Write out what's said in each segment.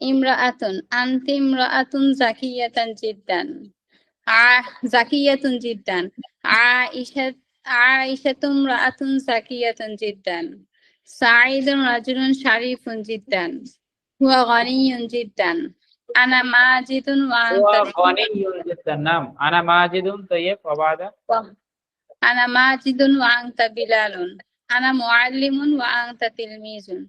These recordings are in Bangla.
ইমরাআতুন আনতি ইমরাআতুন জাকিয়াতান জিদ্দান। আ জাকিয়াতুন জিদ্দান। আয়েশা আয়েশাতুম রাআতুন জাকিয়াতুন জিদ্দান। সাঈদুন রাজুলুন শারীফুন জিদ্দান। হুয়া গানিয়ুন জিদ্দান। আনা মাজিদুন ওয়া আনতা গানিয়ুন জিদ্দান নাম। আনা মাজিদুন তাইয়্যিব আনা মাজিদুন ওয়া আনতা বিলালুন। আনা মুআল্লিমুন ওয়া আনতা তিলমিজুন।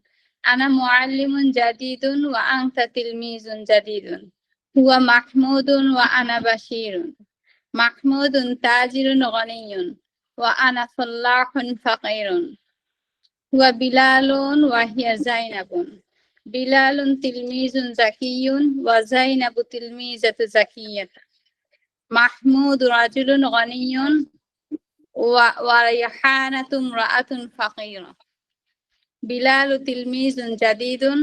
أنا معلم جديد وأنت تلميذ جديد. هو محمود وأنا بشير. محمود تاجر غني وأنا فلاح فقير. هو بلال وهي زينب. بلال تلميذ ذكي وزينب تلميذة زكية محمود رجل غني وريحانة امرأة فقيرة. বিলাল তিলমিজুন জাদিদুন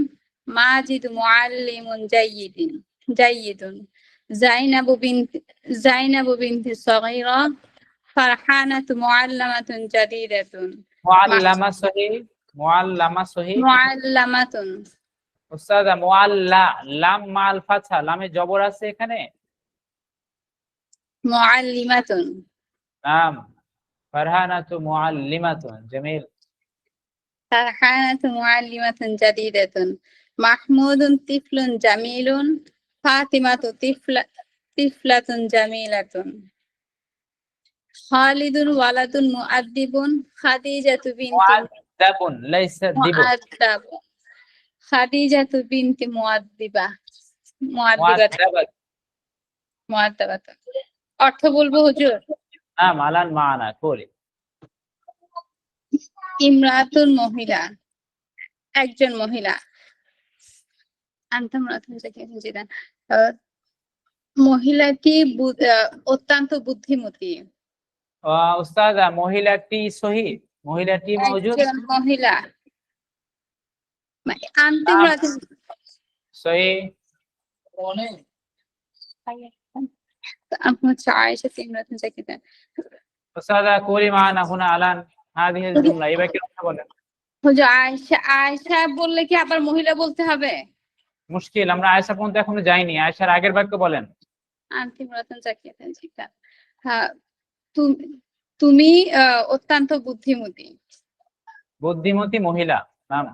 মাজিদ মুআল্লিমুন জাইয়িদিন জাইয়িদুন জাইনাবু বিনত জাইনাবু বিনতি সগীরা ফারহানাতু মুআল্লামাতুন জাদিদাতুন মুআল্লামা সহি মুআল্লামা সহি মুআল্লামাতুন উস্তাদ মুআল্লা লাম মাল ফাতহা লামে জবর আছে এখানে? মুআল্লিমাতুন নাম ফারহানাতু মুআল্লিমাতুন জামিল فرحانة معلمة جديدة محمود طفل جميل فاطمة طفل طفلة جميلة خالد ولد مؤدب خديجة بنت মুআদ্দাবুন লাইসা দিবু مؤدب خديجة بنت مؤدبة مؤدبة মুআদ্দাবাত مؤدبة অর্থ বলবো হুজুর নাম আলান মানা কোলি ইমরাতুন মহিলা। একজন মহিলা। মহিলাটি অত্যন্ত বুদ্ধিমতী। মহিলাটি সহি মহিলাটি মহিলা। মানে আন্তিম সহি। ইমরাতুন জাকিয়াতুন উস্তাদ কোলি মানা হুনা আলান। হাদিহি জুমলা এবার কি কথা বলেন। হুজুর আয়েশা আয়েশা বললে কি আবার মহিলা বলতে হবে? মুশকিল আমরা আয়েশা পর্যন্ত এখনও যাইনি। আয়েশার আগের বাক্য বলেন। আন্তিম রতন জাকিয়াতুন জিদান হ্যাঁ তুমি তুমি অত্যন্ত বুদ্ধিমতী। বুদ্ধিমতী মহিলা নাম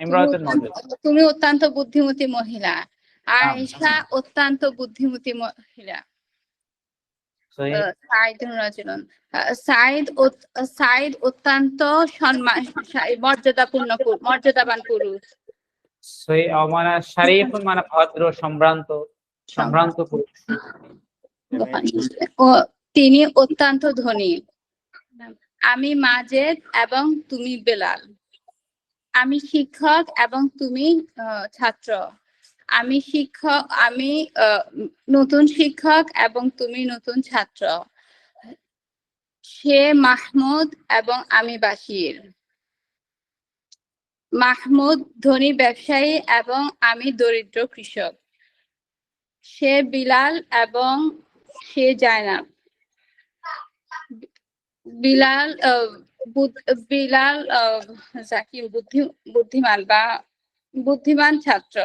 ইমরাতুল মওজুদ তুমি অত্যন্ত বুদ্ধিমতী মহিলা। আয়েশা অত্যন্ত বুদ্ধিমতী মহিলা সহি আহ, সাইদুন রাজুলুন আহ, সাইদ সাইদ অত্যন্ত সম্মান মর্যাদাপূর্ণ মর্যাদাবান পুরুষ। মানে শারিফুন মানে ভদ্র সম্ভ্রান্ত সম্ভ্রান্ত পুরুষ। ও তিনি অত্যন্ত ধনী। আমি মাজেদ এবং তুমি বেলাল। আমি শিক্ষক এবং তুমি ছাত্র। আমি শিক্ষক, আমি নতুন শিক্ষক এবং তুমি নতুন ছাত্র। সে মাহমুদ এবং আমি বাশির। মাহমুদ ধনী ব্যবসায়ী এবং আমি দরিদ্র কৃষক। সে বিলাল এবং সে জায়নাব। বিলাল বিলাল জাকি বুদ্ধি, বুদ্ধিমান বা বুদ্ধিমান ছাত্র।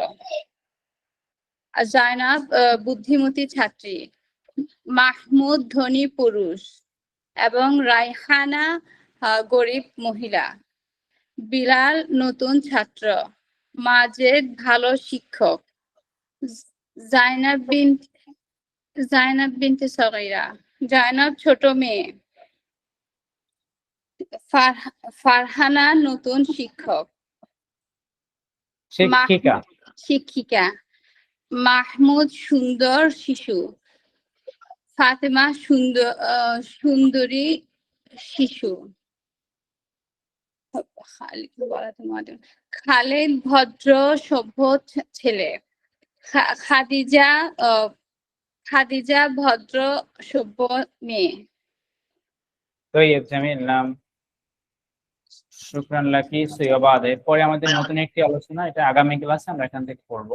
জায়নাব বুদ্ধিমতী ছাত্রী। মাহমুদ ধনী পুরুষ এবং রাইহানা আহ, গরিব মহিলা। বিলাল নতুন ছাত্র। মাজেদ ভালো শিক্ষক। জাইনাব বিন জাইনাব বিনতে সগাইরা। জাইনাব ছোট মেয়ে। ফারহা- ফারহানা নতুন শিক্ষক। শিক্ষিকা। শিক্ষিকা। মাহমুদ সুন্দর শিশু। ফাতেমা সুন্দর সুন্দরী শিশু। খালিদ ভদ্র, সভ্য ছেলে। খাদিজা খাদিজা ভদ্র, সভ্য মেয়ে। শুক্রান লাকি সৈয়বাদ এরপরে আমাদের নতুন একটি আলোচনা, এটা আগামী ক্লাসে আমরা এখান থেকে পড়ব